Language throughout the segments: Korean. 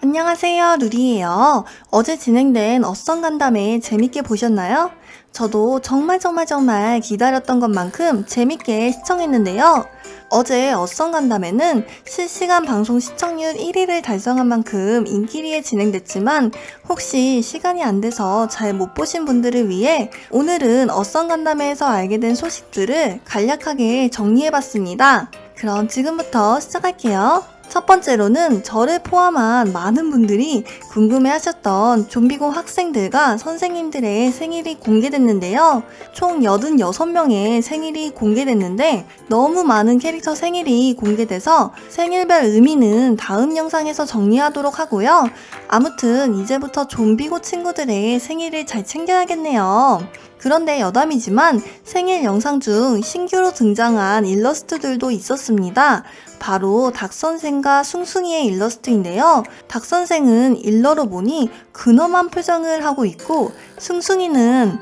안녕하세요, 루리예요. 어제 진행된 어썸 간담회 재밌게 보셨나요? 저도 정말 정말 정말 기다렸던 것만큼 재밌게 시청했는데요. 어제 어썸 간담회는 실시간 방송 시청률 1위를 달성한 만큼 인기리에 진행됐지만 혹시 시간이 안 돼서 잘 못 보신 분들을 위해 오늘은 어썸 간담회에서 알게 된 소식들을 간략하게 정리해봤습니다. 그럼 지금부터 시작할게요. 첫 번째로는 저를 포함한 많은 분들이 궁금해 하셨던 좀비공 학생들과 선생님들의 생일이 공개됐는데요. 총 86명의 생일이 공개됐는데 너무 많은 캐릭터 생일이 공개돼서 생일별 의미는 다음 영상에서 정리하도록 하고요. 아무튼 이제부터 좀비고 친구들의 생일을 잘 챙겨야겠네요. 그런데 여담이지만 생일 영상 중 신규로 등장한 일러스트들도 있었습니다. 바로 닥선생과 숭숭이의 일러스트인데요. 닥선생은 일러로 보니 근엄한 표정을 하고 있고 숭숭이는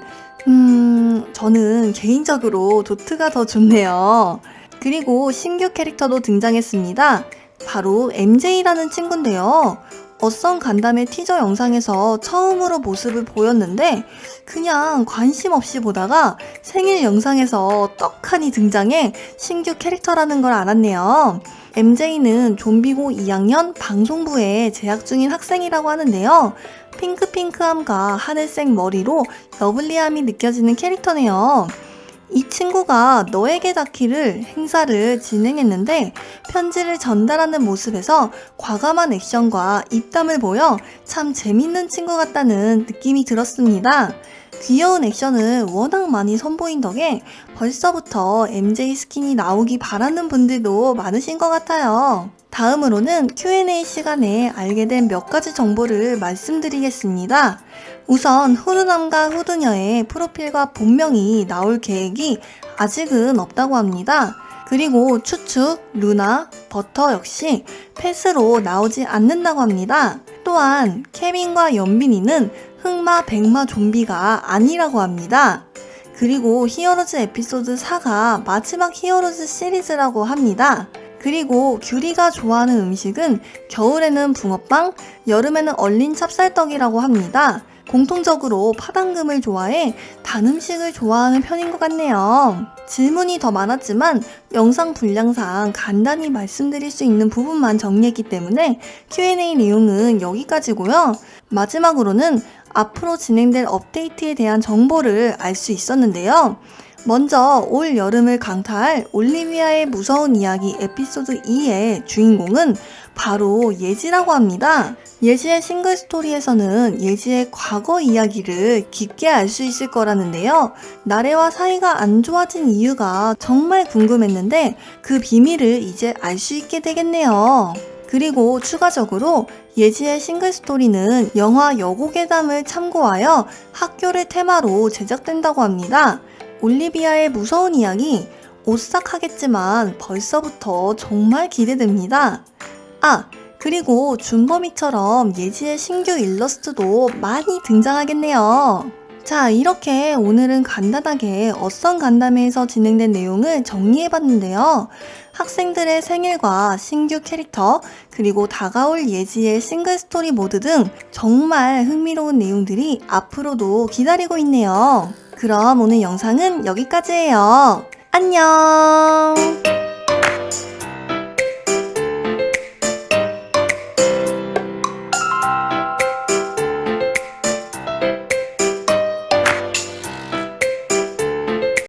음 저는 개인적으로 도트가 더 좋네요. 그리고 신규 캐릭터도 등장했습니다. 바로 MJ라는 친구인데요. 어썸 간담회 티저 영상에서 처음으로 모습을 보였는데 그냥 관심 없이 보다가 생일 영상에서 떡하니 등장해 신규 캐릭터라는 걸 알았네요. MJ는 좀비고 2학년 방송부에 재학 중인 학생이라고 하는데요. 핑크핑크함과 하늘색 머리로 러블리함이 느껴지는 캐릭터네요. 이 친구가 너에게 닿기를 행사를 진행했는데 편지를 전달하는 모습에서 과감한 액션과 입담을 보여 참 재밌는 친구 같다는 느낌이 들었습니다. 귀여운 액션을 워낙 많이 선보인 덕에 벌써부터 MJ 스킨이 나오기 바라는 분들도 많으신 것 같아요. 다음으로는 Q&A 시간에 알게 된 몇 가지 정보를 말씀드리겠습니다. 우선 후드남과 후드녀의 프로필과 본명이 나올 계획이 아직은 없다고 합니다. 그리고 추축, 루나, 버터 역시 패스로 나오지 않는다고 합니다. 또한 케빈과 연빈이는 흑마, 백마 좀비가 아니라고 합니다. 그리고 히어로즈 에피소드 4가 마지막 히어로즈 시리즈라고 합니다. 그리고 규리가 좋아하는 음식은 겨울에는 붕어빵, 여름에는 얼린 찹쌀떡이라고 합니다. 공통적으로 파당금을 좋아해 단 음식을 좋아하는 편인 것 같네요. 질문이 더 많았지만 영상 분량상 간단히 말씀드릴 수 있는 부분만 정리했기 때문에 Q&A 내용은 여기까지고요. 마지막으로는 앞으로 진행될 업데이트에 대한 정보를 알 수 있었는데요. 먼저 올 여름을 강타할 올리비아의 무서운 이야기 에피소드 2의 주인공은 바로 예지라고 합니다. 예지의 싱글 스토리에서는 예지의 과거 이야기를 깊게 알 수 있을 거라는데요. 나래와 사이가 안 좋아진 이유가 정말 궁금했는데 그 비밀을 이제 알 수 있게 되겠네요. 그리고 추가적으로 예지의 싱글 스토리는 영화 여고괴담을 참고하여 학교를 테마로 제작된다고 합니다. 올리비아의 무서운 이야기 오싹하겠지만 벌써부터 정말 기대됩니다. 아, 그리고 준범이처럼 예지의 신규 일러스트도 많이 등장하겠네요. 자, 이렇게 오늘은 간단하게 어썸 간담회에서 진행된 내용을 정리해봤는데요. 학생들의 생일과 신규 캐릭터, 그리고 다가올 예지의 싱글 스토리 모드 등 정말 흥미로운 내용들이 앞으로도 기다리고 있네요. 그럼 오늘 영상은 여기까지예요. 안녕!